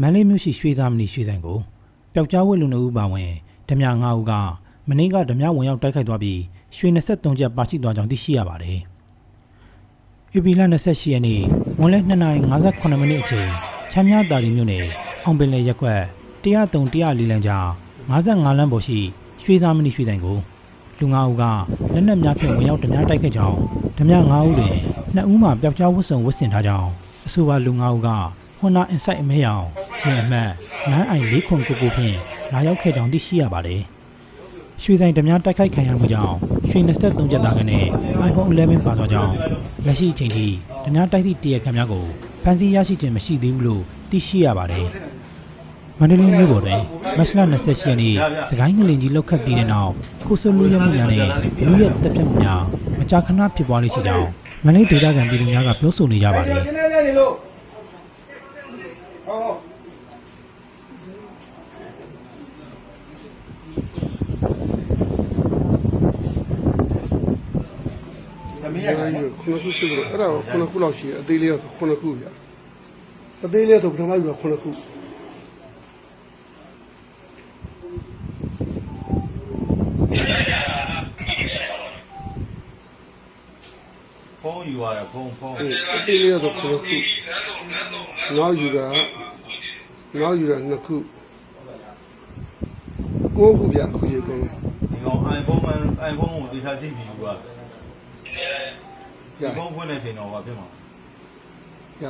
မန္တလေးမြို့ရှိရွှေသားမဏိရွှေဆိုင်ကိုပျောက်ကြားဝက်လူနှစ်ဦးပါဝင်ဓမြ၅ဦးကမနေ့ကဓမြဝင်ရောက်တိုက်ခိုက်သွားပြီးရွှေ23ကျပ်ပါရှိသွားကြောင်းသိရှိရပါတယ်။ဧပြီလ28ရက်နေ့ဝန်လဲ2:58မိနစ်အချိန်ချမ်းမြတာရီမြို့နယ်အောင်ပင်လေရက်ကွက်103 104လမ်းကြား55လမ်းပေါ်ရှိရွှေသားမဏိရွှေဆိုင်ကိုလူ၅ဦးကလက်နက်များဖြင့်ဝင်ရောက်ဓမြတိုက်ခိုက်ကြောင်းဓမြ၅ဦးတွင် 2ဦးမှပျောက်ကြားဝတ်စုံဝတ်ဆင်ထားကြောင်းအဆိုပါလူ၅ဦးက Honda Insight အမဲရောင်ရင်အမှတ် 9i 4ခုကိုဖြင့်လာရောက်ခဲ့ကြောင်းသိရှိရပါတယ်။ရွှေဆိုင်ဓမြတိုက်ခိုက်ခံရမှုကြောင့်ရွှေ23ကျပ်သားကနဲ့ iPhone 11ပါသွားကြောင်းလက်ရှိအချိန်ထိဓမြတိုက်သည့်တရခံများကိုဖန်ဆီးရရှိခြင်းမရှိသေးဘူးလို့သိရှိရပါတယ်။မန္တလေးမြို့ပေါ်တွင်မတ်လ28ရက်နေ့စကိုင်းငလင်ကြီးလောက်ခတ်ပြီးတဲ့နောက်ခုဆွလူရဲမှုများနဲ့လူရဲတပ်ဖြတ်မှုများမကြာခဏဖြစ်ပွားလေရှိကြောင်း မန္တလေးဒေသခံပြည်သူများကပြောဆိုနေကြပါတယ်ရှင်းနေကြနေလို့ဟောသမီးရအဲ့ခိုဒါင်ကြီးခုနှစ်ခုရှိလို့အဲ့ဒါကိုခုနှစ်ခုလောက်ရှိတယ်အသေးလေးကခုနှစ်ခုဗျအသေးလေးဆိုပထမကခုနှစ်ခု ဖုန်းယူရတယ်ဖုန်းဖုန်းအဲ့အသေးလေးဆိုခုနှစ်ခုနောက်ယူတာနောက်ယူတာနှစ်ခုကိုးခုဗျခုရေကုန်ဒီကောင် iPhone မှ iPhone ကိုတေချာကြည့်ပြီးယူပါရဒီဖုန်းဖွင့်တဲ့အချိန်တော့ဘာဖြစ်မှာရ